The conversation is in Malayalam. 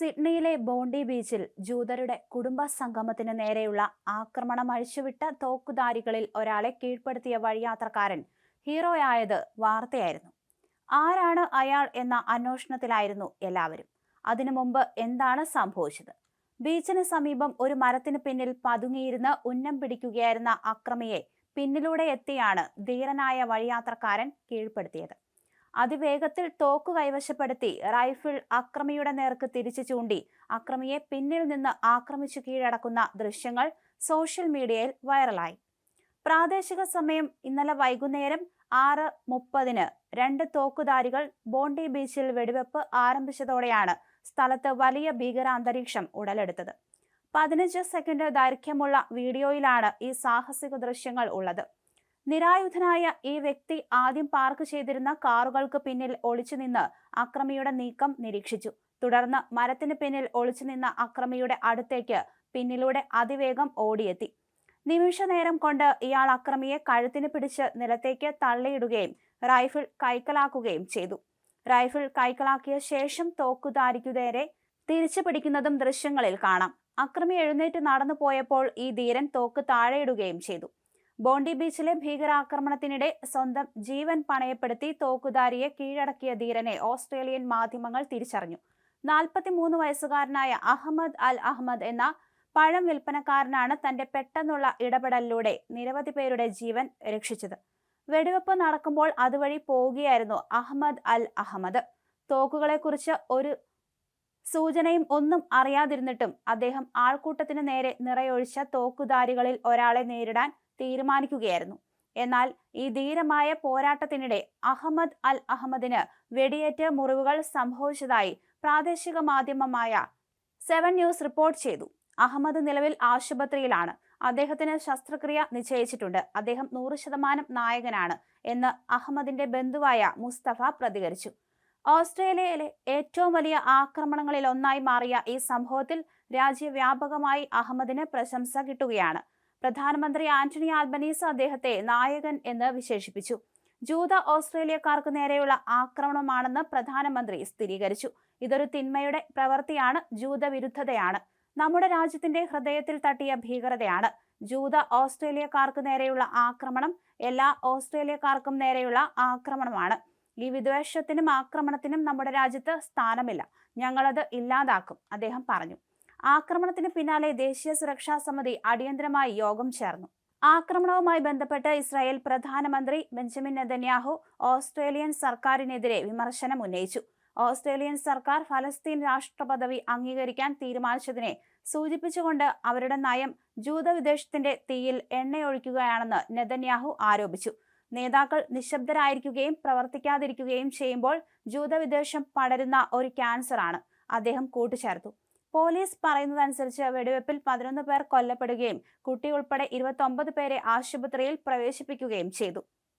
സിഡ്നിയിലെ ബോണ്ടി ബീച്ചിൽ ജൂതരുടെ കുടുംബ സംഗമത്തിന് നേരെയുള്ള ആക്രമണം അഴിച്ചുവിട്ട തോക്കുധാരികളിൽ ഒരാളെ കീഴ്പ്പെടുത്തിയ വഴിയാത്രക്കാരൻ ഹീറോയായത് വാർത്തയായിരുന്നു. ആരാണ് അയാൾ എന്ന അന്വേഷണത്തിലായിരുന്നു എല്ലാവരും. അതിനു മുമ്പ് എന്താണ് സംഭവിച്ചത്? ബീച്ചിന് സമീപം ഒരു മരത്തിന് പിന്നിൽ പതുങ്ങിയിരുന്ന് ഉന്നം പിടിക്കുകയായിരുന്ന അക്രമിയെ പിന്നിലൂടെ എത്തിയാണ് ധീരനായ വഴിയാത്രക്കാരൻ കീഴ്പ്പെടുത്തിയത്. അതിവേഗത്തിൽ തോക്ക് കൈവശപ്പെടുത്തി റൈഫിൾ അക്രമിയുടെ നേർക്ക് തിരിച്ചു ചൂണ്ടി. അക്രമിയെ പിന്നിൽ നിന്ന് ആക്രമിച്ചു കീഴടക്കുന്ന ദൃശ്യങ്ങൾ സോഷ്യൽ മീഡിയയിൽ വൈറലായി. പ്രാദേശിക സമയം ഇന്നലെ വൈകുന്നേരം ആറ് മുപ്പതിന് രണ്ട് തോക്കുധാരികൾ ബോണ്ടി ബീച്ചിൽ വെടിവെപ്പ് ആരംഭിച്ചതോടെയാണ് സ്ഥലത്ത് വലിയ ഭീകരാന്തരീക്ഷം ഉടലെടുത്തത്. പതിനഞ്ച് സെക്കൻഡ് ദൈർഘ്യമുള്ള വീഡിയോയിലാണ് ഈ സാഹസിക ദൃശ്യങ്ങൾ ഉള്ളത്. നിരായുധനായ ഈ വ്യക്തി ആദ്യം പാർക്ക് ചെയ്തിരുന്ന കാറുകൾക്ക് പിന്നിൽ ഒളിച്ചു നിന്ന് അക്രമിയുടെ നീക്കം നിരീക്ഷിച്ചു. തുടർന്ന് മരത്തിന് പിന്നിൽ ഒളിച്ചു നിന്ന അക്രമിയുടെ അടുത്തേക്ക് പിന്നിലൂടെ അതിവേഗം ഓടിയെത്തി. നിമിഷ നേരം കൊണ്ട് ഇയാൾ അക്രമിയെ കഴുത്തിന് പിടിച്ച് നിലത്തേക്ക് തള്ളിയിടുകയും റൈഫിൾ കൈക്കലാക്കുകയും ചെയ്തു. റൈഫിൾ കൈക്കലാക്കിയ ശേഷം തോക്കുധാരിക്കുതേരെ തിരിച്ചു പിടിക്കുന്നതും ദൃശ്യങ്ങളിൽ കാണാം. അക്രമി എഴുന്നേറ്റ് നടന്നു പോയപ്പോൾ ഈ ധീരൻ തോക്ക് താഴെയിടുകയും ചെയ്തു. ബോണ്ടി ബീച്ചിലെ ഭീകരാക്രമണത്തിനിടെ സ്വന്തം ജീവൻ പണയപ്പെടുത്തി തോക്കുധാരിയെ കീഴടക്കിയ ധീരനെ ഓസ്ട്രേലിയൻ മാധ്യമങ്ങൾ തിരിച്ചറിഞ്ഞു. നാൽപ്പത്തിമൂന്ന് വയസ്സുകാരനായ അഹമ്മദ് അൽ അഹമ്മദ് എന്ന പഴം വിൽപ്പനക്കാരനാണ് തന്റെ പെട്ടെന്നുള്ള ഇടപെടലിലൂടെ നിരവധി പേരുടെ ജീവൻ രക്ഷിച്ചത്. വെടിവെപ്പ് നടക്കുമ്പോൾ അതുവഴി പോവുകയായിരുന്നു അഹമ്മദ് അൽ അഹമ്മദ്. തോക്കുകളെക്കുറിച്ച് ഒരു സൂചനയും ഒന്നും അറിയാതിരുന്നിട്ടും അദ്ദേഹം ആൾക്കൂട്ടത്തിന് നേരെ നിറയൊഴിച്ച തോക്കുധാരികളിൽ ഒരാളെ നേരിടാൻ തീരുമാനിക്കുകയായിരുന്നു. എന്നാൽ ഈ ധീരമായ പോരാട്ടത്തിനിടെ അഹമ്മദ് അൽ അഹമ്മദിന് വെടിയേറ്റ് മുറിവുകൾ സംഭവിച്ചതായി പ്രാദേശിക മാധ്യമമായ സെവൻ ന്യൂസ് റിപ്പോർട്ട് ചെയ്തു. അഹമ്മദ് നിലവിൽ ആശുപത്രിയിലാണ്. അദ്ദേഹത്തിന് ശസ്ത്രക്രിയ നിശ്ചയിച്ചിട്ടുണ്ട്. അദ്ദേഹം നൂറ് ശതമാനം നായകനാണ് എന്ന് അഹമ്മദിന്റെ ബന്ധുവായ മുസ്തഫ പ്രതികരിച്ചു. ഓസ്ട്രേലിയയിലെ ഏറ്റവും വലിയ ആക്രമണങ്ങളിൽ ഒന്നായി മാറിയ ഈ സംഭവത്തിൽ രാജ്യവ്യാപകമായി അഹമ്മദിന് പ്രശംസ കിട്ടുകയാണ്. പ്രധാനമന്ത്രി ആന്റണി ആൽബനീസ് അദ്ദേഹത്തെ നായകൻ എന്ന് വിശേഷിപ്പിച്ചു. ജൂത ഓസ്ട്രേലിയക്കാർക്ക് നേരെയുള്ള ആക്രമണമാണെന്ന് പ്രധാനമന്ത്രി സ്ഥിരീകരിച്ചു. ഇതൊരു തിന്മയുടെ പ്രവൃത്തിയാണ് ജൂതവിരുദ്ധതയാണ്. നമ്മുടെ രാജ്യത്തിന്റെ ഹൃദയത്തിൽ തട്ടിയ ഭീകരതയാണ്. ജൂത ഓസ്ട്രേലിയക്കാർക്ക് നേരെയുള്ള ആക്രമണം എല്ലാ ഓസ്ട്രേലിയക്കാർക്കും നേരെയുള്ള ആക്രമണമാണ്. ഈ വിദ്വേഷത്തിനും ആക്രമണത്തിനും നമ്മുടെ രാജ്യത്ത് സ്ഥാനമില്ല. ഞങ്ങളത് ഇല്ലാതാക്കും അദ്ദേഹം പറഞ്ഞു. ആക്രമണത്തിന് പിന്നാലെ ദേശീയ സുരക്ഷാ സമിതി അടിയന്തരമായി യോഗം ചേർന്നു. ആക്രമണവുമായി ബന്ധപ്പെട്ട് ഇസ്രായേൽ പ്രധാനമന്ത്രി ബെഞ്ചമിൻ നെതന്യാഹു ഓസ്ട്രേലിയൻ സർക്കാരിനെതിരെ വിമർശനം ഉന്നയിച്ചു. ഓസ്ട്രേലിയൻ സർക്കാർ ഫലസ്തീൻ രാഷ്ട്രപദവി അംഗീകരിക്കാൻ തീരുമാനിച്ചതിനെ സൂചിപ്പിച്ചുകൊണ്ട് അവരുടെ നയം ജൂതവിദേശത്തിന്റെ തീയിൽ എണ്ണയൊഴിക്കുകയാണെന്ന് നെതന്യാഹു ആരോപിച്ചു. നേതാക്കൾ നിശബ്ദരായിരിക്കുകയും പ്രവർത്തിക്കാതിരിക്കുകയും ചെയ്യുമ്പോൾ ജൂതവിദ്വേഷം പടരുന്ന ഒരു ക്യാൻസറാണ് അദ്ദേഹം കൂട്ടിച്ചേർത്തു പോലീസ് പറയുന്നതനുസരിച്ച് വെടിവെപ്പിൽ പതിനൊന്ന് പേർ കൊല്ലപ്പെടുകയും കുട്ടി ഉൾപ്പെടെ ഇരുപത്തൊമ്പത് പേരെ ആശുപത്രിയിൽ പ്രവേശിപ്പിക്കുകയും ചെയ്തു.